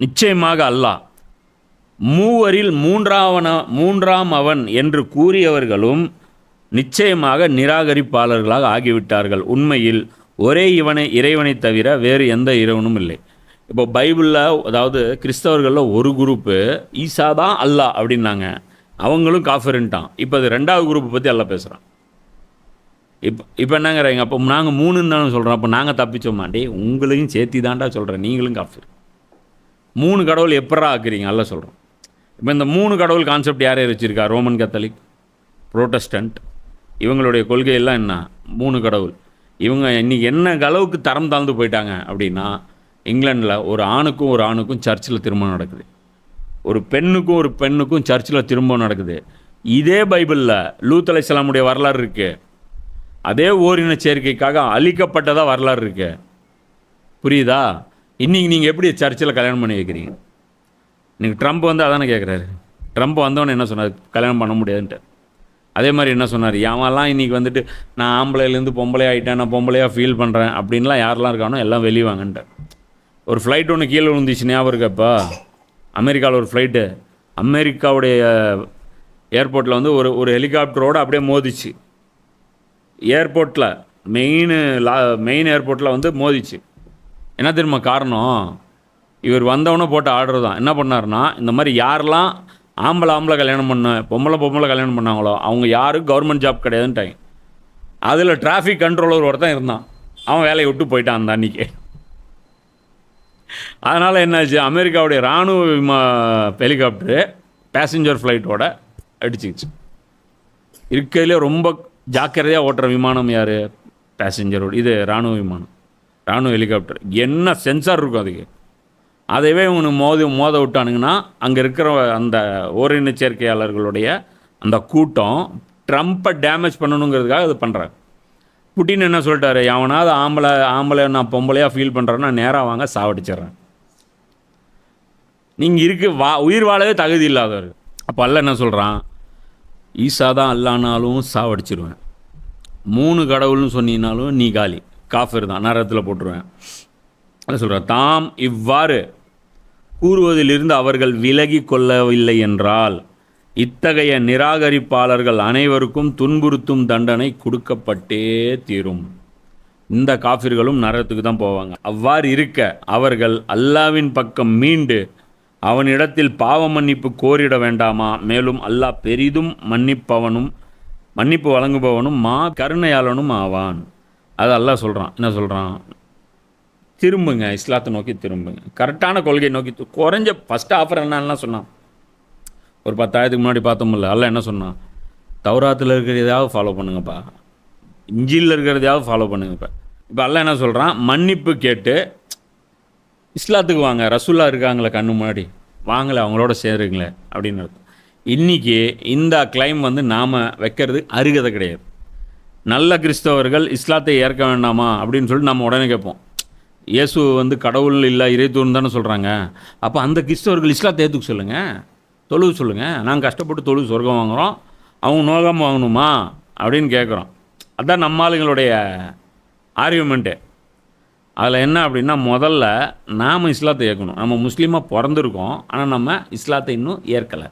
நிச்சயமாக அல்லாஹ் மூவரில் மூன்றாவன மூன்றாம் அவன் என்று கூறியவர்களும் நிச்சயமாக நிராகரிப்பாளர்களாக ஆகிவிட்டார்கள். உண்மையில் ஒரே இவனை இறைவனை தவிர வேறு எந்த இறைவனும் இல்லை. இப்போ பைபிளில் அதாவது கிறிஸ்தவர்களில் ஒரு குரூப்பு ஈசா தான் அல்லாஹ் அப்படின்னாங்க. அவங்களும் காஃபருன்ட்டான். இப்போ அது ரெண்டாவது குரூப்பை பற்றி எல்லாம் பேசுகிறான் இப்போ இப்போ என்னங்கிறாங்க? அப்போ நாங்கள் மூணுன்னு தானே சொல்கிறோம் அப்போ நாங்கள் தப்பிச்சோமாண்டே? உங்களையும் சேர்த்தி தாண்டா சொல்கிறேன் நீங்களும் காஃபர். மூணு கடவுள் எப்படா ஆக்குறீங்க? அல்ல சொல்கிறோம் இப்போ இந்த மூணு கடவுள் கான்செப்ட் யார் யார் வச்சுருக்கா? ரோமன் கத்தலிக் புரோட்டஸ்டன்ட் இவங்களுடைய கொள்கையெல்லாம் என்ன? மூணு கடவுள். இவங்க இன்னைக்கு என்ன அளவுக்கு தரம் தாழ்ந்து போயிட்டாங்க அப்படின்னா இங்கிலாண்டில் ஒரு ஆணுக்கும் ஒரு ஆணுக்கும் சர்ச்சில் திருமணம் நடக்குது. ஒரு பெண்ணுக்கும் ஒரு பெண்ணுக்கும் சர்ச்சில் திருமணம் நடக்குது. இதே பைபிளில் லூத் அலைஹிஸ்ஸலாமுடைய வரலாறு இருக்குது அதே ஓரின சேர்க்கைக்காக அழிக்கப்பட்டதாக வரலாறு இருக்கு. புரியுதா? இன்றைக்கி நீங்கள் எப்படி சர்ச்சில் கல்யாணம் பண்ணி வைக்கிறீங்க? இன்றைக்கி ட்ரம்ப் வந்து அதானே கேட்குறாரு ட்ரம்ப் வந்தவொடனே என்ன சொன்னார்? கல்யாணம் பண்ண முடியாதுன்ட்டு அதே மாதிரி என்ன சொன்னார்? யாவெல்லாம் இன்றைக்கி வந்துட்டு நான் ஆம்பளைலேருந்து பொம்பளை ஆகிட்டேன் நான் பொம்பளையாக ஃபீல் பண்ணுறேன் அப்படின்லாம் யாரெல்லாம் இருக்கானோ எல்லாம் வெளியே வாங்கன்ட்டு ஒரு ஃப்ளைட் ஒன்று கீழே விழுந்துச்சு ஞாபகம் இருக்கப்பா அமெரிக்காவில் ஒரு ஃப்ளைட்டு அமெரிக்காவுடைய ஏர்போர்ட்டில் வந்து ஒரு ஒரு ஹெலிகாப்டரோடு அப்படியே மோதிச்சு. ஏர்போர்ட்டில் மெயின் லா மெயின் ஏர்போர்ட்டில் வந்து மோதிச்சு. என்ன தெரியுமா காரணம்? இவர் வந்தவொடனே போட்ட ஆர்டர் தான் என்ன பண்ணாருன்னா இந்த மாதிரி யாரெல்லாம் ஆம்பளை ஆம்பளை கல்யாணம் பண்ண பொம்பளை பொம்பளை கல்யாணம் பண்ணாங்களோ அவங்க யாரும் கவர்மெண்ட் ஜாப் கிடையாதுன்ட்டாங்க. அதில் டிராஃபிக் கண்ட்ரோலர் ஒருத்தன் இருந்தான். அவன் வேலையை விட்டு போயிட்டான் அந்த அன்றைக்கி அதனால் என்னாச்சு? அமெரிக்காவுடைய இராணுவ விமா ஹெலிகாப்டரு பேசஞ்சர் ஃப்ளைட்டோட அடிச்சிக்கிச்சு. இருக்கையிலே ரொம்ப ஜாக்கிரதையாக ஓட்டுற விமானம் யார்? பேசஞ்சரோட இது இராணுவ விமானம். ராணுவ ஹெலிகாப்டர். என்ன சென்சார் இருக்கும் அதுக்கு. அதைவே இவனுக்கு மோதி மோத விட்டானுங்கன்னா அங்கே இருக்கிற அந்த ஓரின சேர்க்கையாளர்களுடைய அந்த கூட்டம் ட்ரம்ப்பை டேமேஜ் பண்ணணுங்கிறதுக்காக இது பண்ணுறாங்க புட்டின் என்ன சொல்லிட்டாரு? எவனாவது ஆம்பளை ஆம்பளை நான் பொம்பளையாக ஃபீல் பண்ணுறேன்னா நேராக வாங்க சாவடிச்சிடுறேன். நீங்கள் இருக்கு வா உயிர் வாழவே தகுதி இல்லாதவர். அப்போ அல்ல என்ன சொல்கிறான் ஈசா தான் அல்லானாலும் சாவடிச்சிருவேன். மூணு கடவுள்னு சொன்னீங்கனாலும் நீ காலி. காஃபர் தான் நரத்தில் போட்டுருவேன். அதை சொல்கிறார் தாம் இவ்வாறு கூறுவதிலிருந்து அவர்கள் விலகி கொள்ளவில்லை என்றால் இத்தகைய நிராகரிப்பாளர்கள் அனைவருக்கும் துன்புறுத்தும் தண்டனை கொடுக்கப்பட்டே தீரும். இந்த காஃபிர்களும் நரகத்துக்கு தான் போவாங்க. அவ்வாறு இருக்க அவர்கள் அல்லாவின் பக்கம் மீண்டு அவனிடத்தில் பாவ மன்னிப்பு கோரிட வேண்டாமா? மேலும் அல்லாஹ் பெரிதும் மன்னிப்பவனும் மன்னிப்பு வழங்குபவனும் மா கருணையாளனும் ஆவான். அது அல்லா சொல்கிறான் என்ன சொல்கிறான் திரும்புங்க இஸ்லாத்தை நோக்கி திரும்புங்க. கரெக்டான கொள்கையை நோக்கி குறைஞ்ச ஃபஸ்ட் ஆஃபர் என்னன்னா சொன்னான். ஒரு பத்தாயிரத்துக்கு முன்னாடி பார்த்தோம்ல அல்ல என்ன சொன்னான்? தௌராத்தில் இருக்கிறதையாவது ஃபாலோ பண்ணுங்கப்பா. இஞ்சியில் இருக்கிறதையாவது ஃபாலோ பண்ணுங்கப்பா. இப்போ அல்ல என்ன சொல்கிறான் மன்னிப்பு கேட்டு இஸ்லாத்துக்கு வாங்க ரசூல்லா இருக்காங்களே கண்ணு முன்னாடி. வாங்கலை அவங்களோட சேருங்களே அப்படின்னு அர்த்தம். இன்னைக்கு இந்த கிளைம் வந்து நாம் வைக்கிறது அருகதை கிடையாது. நல்ல கிறிஸ்தவர்கள் இஸ்லாத்தை ஏற்க வேண்டாமா அப்படின்னு சொல்லிட்டு நம்ம உடனே கேட்போம். இயேசு வந்து கடவுள் இல்லை இறைத்தூர்னு தானே சொல்கிறாங்க அப்போ அந்த கிறிஸ்தவர்கள் இஸ்லாத்தை ஏற்றுக்க சொல்லுங்கள் தொழுவு சொல்லுங்கள் நாங்கள் கஷ்டப்பட்டு தொழுவு சொர்க்கம் வாங்குகிறோம் அவங்க நோகம் வாங்கணுமா அப்படின்னு கேட்குறோம் அதான் நம்ம ஆளுங்களுடைய ஆர்கியூமெண்ட்டு அதில் என்ன அப்படின்னா முதல்ல நாம் இஸ்லாத்தை ஏற்கணும். நம்ம முஸ்லீமாக பிறந்திருக்கோம். ஆனால் நம்ம இஸ்லாத்தை இன்னும் ஏற்கலை.